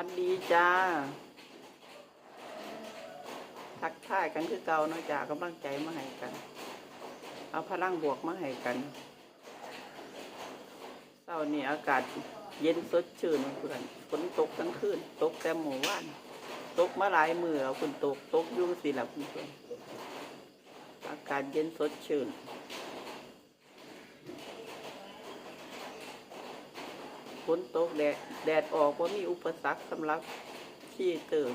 วัสดีจ้า ทักทายกันคือเก่าเนาะจ้ากำลังใจมาให้กัน เอาพลังบวกมาให้กันเช้านี้อากาศเย็นสดชื่นเพื่อนฝนตกทั้งคืนตกแต่หมู่บ้าน ตกมาหลายมือแล้วฝนตกตกยุ่งสิละเพื่อนอากาศเย็นสดชื่น ฝนตกแดดแดดออกว่ามีอุปสรรคสำหรับที่เติม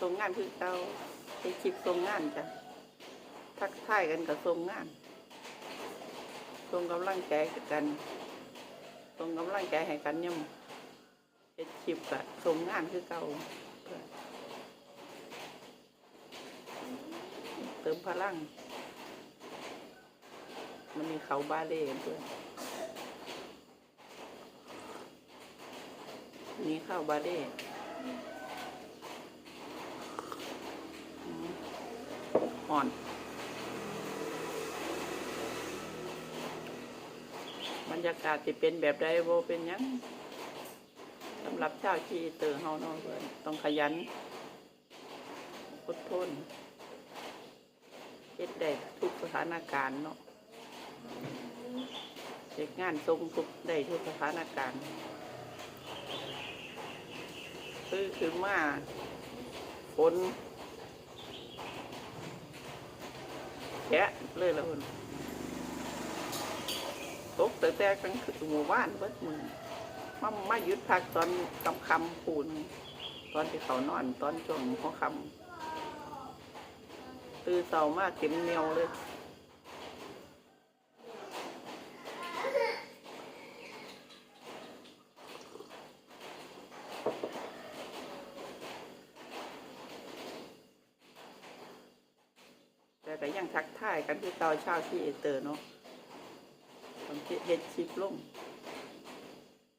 ทรงงานคือเก่าไปคลิปทรงงานจ้ะทักทายกันกับทรงงานทรงกำลังใจกันทรงกำลังใจให้กันย่ำเฮ็ดคลิปกับทรงงานคือเก่าเพื่อเติมพลัง มันมีเขาบาเล่เพื่อน นี่ข้าวบาเล่อ่อนบรรยากาศจะเป็นแบบใดโบเป็นยังสำหรับชาวชีเตอร์เฮาเนาะเพื่อนต้องขยันอดทนเฮ็ดได้ทุกสถานการณ์เนาะเฮ็ดงานทรงทุกได้ทุกสถานการณ์ คือคือมาฝนแกะเลยล้วพุ่นตกแต่แต่กลางคืนหมู่บ้านเบิดมือมามายุดพักตอนคำคำปูนตอนที่เขานอนตอนช่วงหัวคำตื่นเสามากเต็มเหนียวเลย แต่ก็ยังทักทายกันที่เตาเช้าที่เอเตอร์เนาะต้องเฮ็ดชิปลง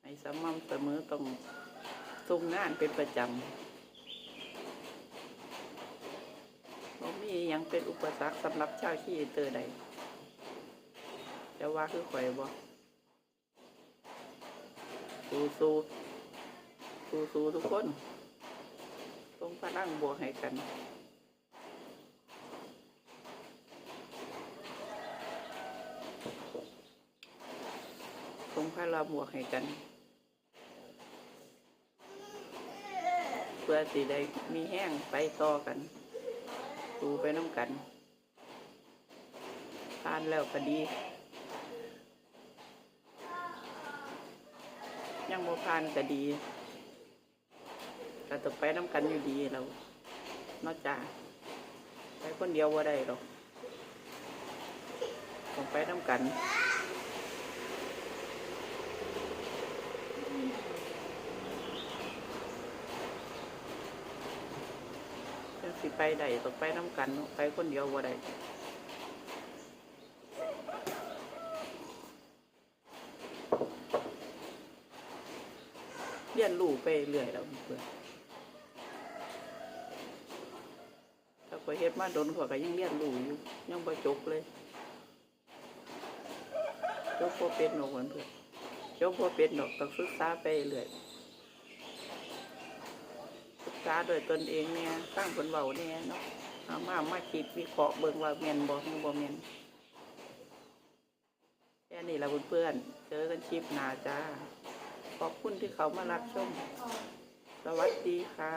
ให้สม่ำเสมอต้องทรงงานเป็นประจำบ่มียังเป็นอุปสรรคสำหรับชาวที่เอเตอร์ใดจะว่าคือข่อยบ่สู้สู้สู้สู้ทุกคนต้องพลังบวกให้กัน พาเราหมวกให้กัน เพื่อสิได้มีแห้งไปต่อกันดูไปน้ำกันทานแล้วก็ดี ยังบ่พานก็ดีก็ต้อไปน้ำกันอยู่ดีเรานอกจากไปคนเดียวว่าได้หรอกต้องไปน้ำกัน สิไปได้ต้องไปน้ำกัน ไปคนเดียวบ่ได้เรียนรู้ไปเรื่อยแล้วเพื่อนถ้าไปเฮ็ดมาโดนขอยก็ยังเรียนรู้อยู่ยังบ่จบเลยจบบ่เป็นหรอกเพื่อนเพื่อนจบบ่เป็นหรอกต้องศึกษาไปเรื่อย ษาโดยตนเองเนี่ยสร้างผลเบาเนี่ยเนาะเอามามาคิดวิเคราะห์เบิ่งว่าแม่นบ่หรือบ่แม่นแค่นี้ละเพื่อนๆเจอกันคลิปหน้าจ้า ขอบคุณที่เขามารับชม สวัสดีค่ะ